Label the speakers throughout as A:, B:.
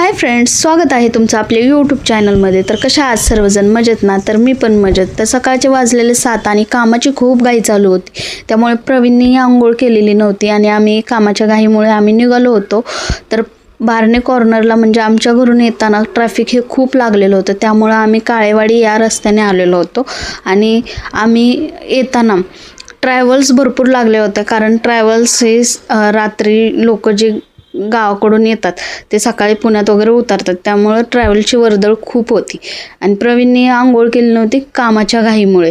A: Hi friends स्वागत आहे तुमचं आपल्या यूट्यूब चॅनलमध्ये तर कशा आज सर्वजण? मजेत ना? तर मी पण मजेत. तर सकाळचे वाजलेले सात आणि कामाची खूप घाई चालू होती. त्यामुळे प्रवीणने आंघोळ केलेली नव्हती आणि आम्ही कामाच्या घाईमुळे आम्ही निघालो होतो. तर बारणे कॉर्नरला म्हणजे आमच्या घरून येताना ट्रॅफिक हे खूप लागलेलं होतं. त्यामुळं आम्ही काळेवाडी या रस्त्याने आलेलो होतो. आणि आम्ही येताना ट्रॅव्हल्स भरपूर लागले होते. कारण ट्रॅव्हल्स हे रात्री लोक जे गावाकडून येतात. ते सकाळी पुण्यात वगैरे उतरतात. त्यामुळं ट्रॅव्हलची वर्दळ खूप होती. आणि प्रवीणने आंघोळ केली नव्हती कामाच्या घाईमुळे.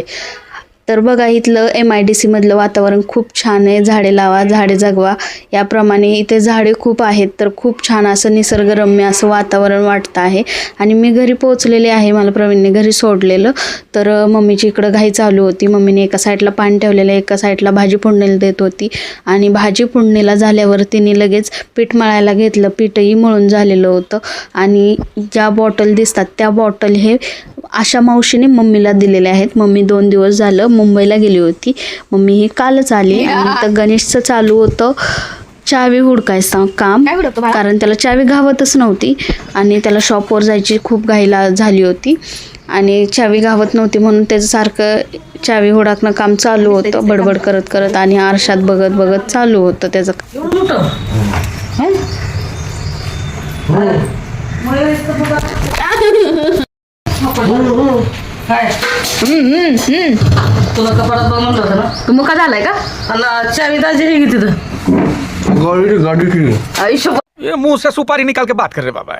A: तर बघा इथलं एम आय डी सीमधलं वातावरण खूप छान आहे. झाडे लावा झाडे जगवा. याप्रमाणे इथे झाडे खूप आहेत तर खूप छान असं निसर्गरम्य असं वातावरण वाटतं आहे. आणि मी घरी पोहोचलेले आहे मला प्रवीणने घरी सोडलेलं. तर मम्मीची इकडं घाई चालू होती. मम्मीने एका साईडला पाणी ठेवलेलं एका साईडला भाजी फोडणीला देत होती. आणि भाजी फोडणीला झाल्यावर तिने लगेच पीठ मळायला घेतलं. पीठही मळून झालेलं होतं. आणि ज्या बॉटल दिसतात त्या बॉटल हे आशा मावशीने मम्मीला दिलेले आहेत. मम्मी दोन दिवस झालं मुंबईला गेली होती. मम्मी ही कालच आली आणि तर गणेशचं चालू होतं. चावी हुडकायचं काम? कारण त्याला चावी घावतच नव्हती आणि त्याला शॉपवर जायची खूप घाईला झाली होती. आणि चावी घावत नव्हती म्हणून त्याचं सारखं चावी हुडाकणं काम चालू होतं. बडबड करत करत आणि आरशात बघत बघत चालू होतं त्याचं
B: हं? तुला बघ म्हणलं होतं ना?
A: तू मुका झालाय का?
B: आणि चावी दाजी हे की तिथं
C: गाड़ी गाड़ी की
B: आयुष्य
D: ये मुँह से सुपारी निकाल के बात कर रहे बाबा